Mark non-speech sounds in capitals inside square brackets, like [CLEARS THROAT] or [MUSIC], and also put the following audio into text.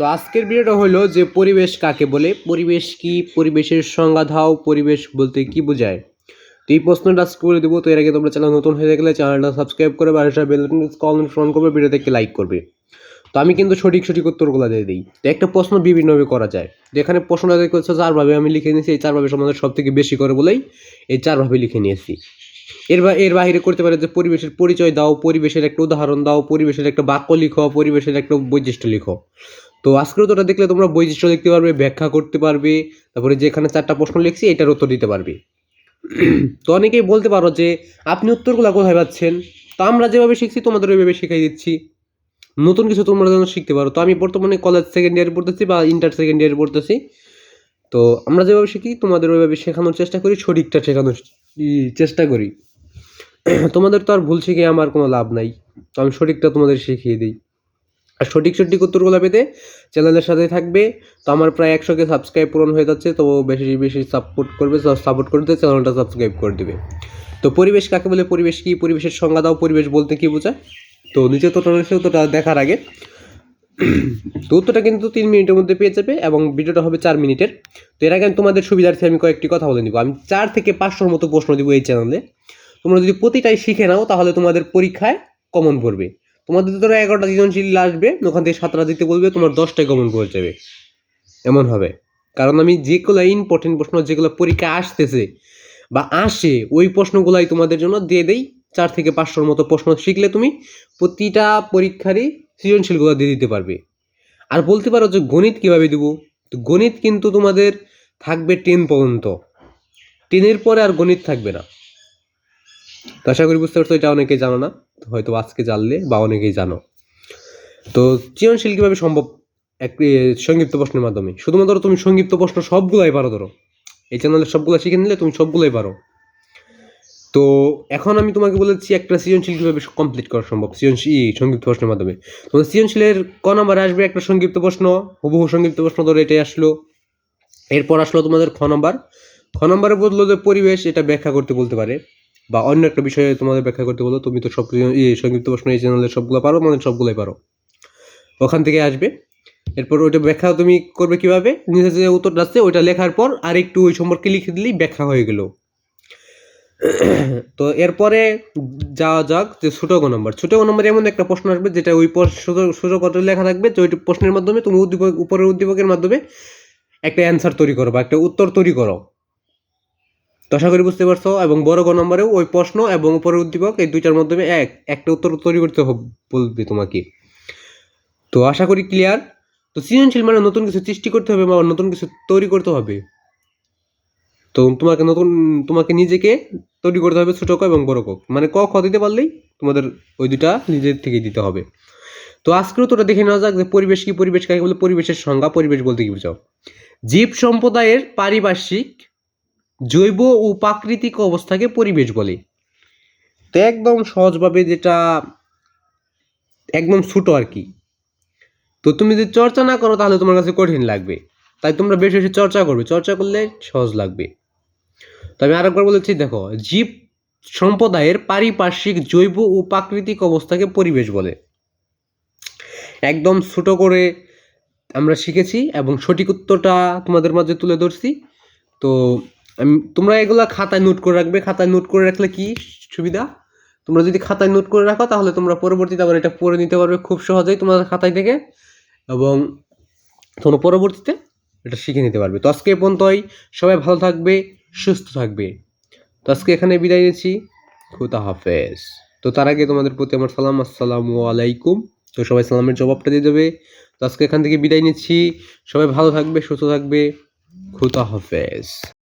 তো আজকের ভিডিওটা হলো যে পরিবেশ কাকে বলে? পরিবেশ কি? পরিবেশের সংজ্ঞা দাও, পরিবেশ বলতে কি বোঝায়? তো এই প্রশ্নটা আজকে করে দেবো। তো এর আগে তোমরা চ্যানেল নতুন হয়ে গেলে চ্যানেলটা সাবস্ক্রাইব করে বাড়িটা বেল কল ফোন করবে, ভিডিওতে একটি লাইক করবে। তো আমি কিন্তু সঠিক সঠিক উত্তরগুলো দিয়ে দিই। তো একটা প্রশ্ন বিভিন্নভাবে করা যায়। যেখানে প্রশ্নটা দেখতে চারভাবে আমি লিখে নিয়েছি। এই চারভাবে সম্বন্ধে সব থেকে বেশি করে বলেই এই চারভাবে লিখে নিয়েছি। এর এর বাইরে করতে পারে যে পরিবেশের পরিচয় দাও, পরিবেশের একটা উদাহরণ দাও, পরিবেশের একটা বাক্য লিখো, পরিবেশের একটা বৈশিষ্ট্য লিখো। তো আজকের উত্তরটা দেখলে তোমরা বৈশিষ্ট্য দেখতে পারবে, ব্যাখ্যা করতে পারবে, তারপরে যেখানে চারটা প্রশ্ন লিখছি এটার উত্তর দিতে পারবে। [CLEARS THROAT] তো অনেকেই বলতে পারো যে, আপনি উত্তরগুলো কোথায় পাচ্ছেন? তো আমরা যেভাবে শিখছি, তোমাদের ওইভাবে শিখাই দিচ্ছি। নতুন কিছু তোমরা যেন শিখতে পারো। তো আমি বর্তমানে কলেজ সেকেন্ড ইয়ারে পড়তেছি বা ইন্টার সেকেন্ড ইয়ারে পড়তেছি। তো আমরা যেভাবে শিখি, তোমাদের ওইভাবে শেখানোর চেষ্টা করি, সঠিকটা শেখানোর চেষ্টা করি। [CLEARS THROAT] তোমাদের তো আর ভুল শিখে আমার কোনো লাভ নাই। তো আমি সঠিকটা তোমাদের শিখিয়ে দিই। আর সঠিক সঠিক উত্তরগুলো পেতে চ্যানেলের সাথে থাকবে। তো আমার প্রায় একশোকে সাবস্ক্রাইব পূরণ হয়ে যাচ্ছে, তো বেশি বেশি সাপোর্ট করবে সাপোর্ট করতে চ্যানেলটা সাবস্ক্রাইব করে দেবে। তো পরিবেশ কাকে বলে, পরিবেশ কি? পরিবেশের সংজ্ঞা দাও, পরিবেশ বলতে কি বোঝায়? তো নিচে তো উত্তরটা দেখার আগে। তো উত্তরটা কিন্তু তিন মিনিটের মধ্যে পেয়ে যাবে এবং ভিডিওটা হবে চার মিনিটের। তো এর আগে আমি তোমাদের সুবিধার্থে আমি কয়েকটি কথা বলে নিব। আমি চার থেকে পাঁচশোর মতো প্রশ্ন দিব এই চ্যানেলে। তোমরা যদি প্রতিটাই শিখে নাও, তাহলে তোমাদের পরীক্ষায় কমন পড়বে। তোমাদের ধরো এগারোটা সৃজনশীল আসবে, ওখান থেকে সাতটা দিতে বলবে, তোমার দশটায় কমন পড়ে যাবে। এমন হবে। কারণ আমি যেগুলো ইম্পর্টেন্ট প্রশ্ন, যেগুলো পরীক্ষা আসতেছে বা আসে, ওই প্রশ্নগুলাই তোমাদের জন্য দিয়ে দেই। চার থেকে পাঁচশোর মতো প্রশ্ন শিখলে তুমি প্রতিটা পরীক্ষারই সৃজনশীলগুলো দিয়ে দিতে পারবে। আর বলতে পারো যে গণিত কীভাবে দেবো? তো গণিত কিন্তু তোমাদের থাকবে টেন পর্যন্ত। টেনের পরে আর গণিত থাকবে না। তো আশা করি বুঝতে পারছ, এটা অনেকে জানো না। হয়তো আজকে জানলে বা অনেকেই জানো। তো সৃজনশীল কীভাবে সম্ভব? এক সংক্ষিপ্ত প্রশ্নের মাধ্যমে। শুধুমাত্র তুমি সংক্ষিপ্ত প্রশ্ন সবগুলাই পারো ধরো। এই চ্যানেলের সবগুলো শিখে নিলে তুমি সবগুলোই পারো। তো এখন আমি তোমাকে বলেছি একটা সৃজনশীল কীভাবে কমপ্লিট করা সম্ভব। সৃজনশীল সংক্ষিপ্ত প্রশ্নের মাধ্যমে। তোমার সৃজনশীলের ক নম্বরে আসবে একটা সংক্ষিপ্ত প্রশ্ন। হুবহু সংক্ষিপ্ত প্রশ্ন ধরো এটাই আসলো। এরপর আসলো তোমাদের খ নম্বর। খ নম্বরে বলল যে পরিবেশ, এটা ব্যাখ্যা করতে বলতে পারে। বা অন্য একটা বিষয়ে তোমাদের ব্যাখ্যা করতে বলো, তুমি তো সব সংক্ষিপ্ত প্রশ্ন, এই চ্যানেলের সবগুলো পারো মানে সবগুলোই পারো। ওখান থেকে আসবে। এরপর ওইটা ব্যাখ্যা তুমি করবে কীভাবে? নিজের যে উত্তরটা আসছে ওইটা লেখার পর আর একটু ওই সম্পর্কে লিখে দিলেই ব্যাখ্যা হয়ে গেল। তো এরপরে যাওয়া যাক যে ছোটো গ নম্বর। ছোটো গ নম্বর এমন একটা প্রশ্ন আসবে, যেটা ওই ছোটো কত লেখা থাকবে তো ওই প্রশ্নের মাধ্যমে তুমি উদ্দীপক, উপরের উদ্দীপকের মাধ্যমে একটা অ্যান্সার তৈরি করো বা একটা উত্তর তৈরি করো। তো আশা করি বুঝতে পারছ, এবং বড় গ নম্বরেও ওই প্রশ্ন এবং উপরের উদ্দীপক এই দুইটার মাধ্যমে এক, একটা উত্তর তৈরি করতে বলবে তোমাকে। তো আশা করি ক্লিয়ার তো সৃজনশীল মানে নতুন কিছু সৃষ্টি করতে হবে বা নতুন কিছু তৈরি করতে হবে। তো তোমাকে নতুন, তোমাকে নিজেকে তৈরি করতে হবে ছোটো ক এবং বড় ক। মানে ক, খ দিতে পারলেই তোমাদের ওই দুটা নিজের থেকে দিতে হবে। তো আজকেও তোরা দেখে নেওয়া যাক যে পরিবেশ কি, পরিবেশ কাকে বলে, পরিবেশের সংজ্ঞা, পরিবেশ বলতে কি বোঝাও? জীব সম্প্রদায়ের পারিপার্শ্বিক জৈব ও প্রাকৃতিক অবস্থাকে পরিবেশ বলে। তো একদম সহজভাবে যেটা একদম ছোটো আর কি। তো তুমি যদি চর্চা না করো, তাহলে তোমার কাছে কঠিন লাগবে। তাই তোমরা বেশি বেশি চর্চা করবে। চর্চা করলে সহজ লাগবে। তো আমি আরেকবার বলেছি, দেখো, জীব সম্প্রদায়ের পারিপার্শ্বিক জৈব ও প্রাকৃতিক অবস্থাকে পরিবেশ বলে। একদম ছোট করে আমরা শিখেছি এবং সঠিক উত্তরটা তোমাদের মাঝে তুলে ধরছি। তো তোমরা এগুলা খাতায় নোট করে রাখবে। খাতায় নোট করে রাখলে কি সুবিধা? তোমরা যদি খাতায় নোট করে রাখো, তাহলে তোমরা পরবর্তীতে আবার এটা পড়ে নিতে পারবে খুব সহজেই তোমাদের খাতায় থেকে এবং তোমরা পরবর্তীতে এটা শিখে নিতে পারবে। তো আজকে পর্যন্তই। সবাই ভালো থাকবে, সুস্থ থাকবে। তো আজকে এখানে বিদায় নিচ্ছি। খুদা হাফেজ। তো তার আগে তোমাদের প্রতি আমার সালাম। আসসালামু আলাইকুম। তো সবাই সালামের জবাবটা দিয়ে দেবে। তো আজকে এখান থেকে বিদায় নিচ্ছি। সবাই ভালো থাকবে, সুস্থ থাকবে। খুদা হাফেজ।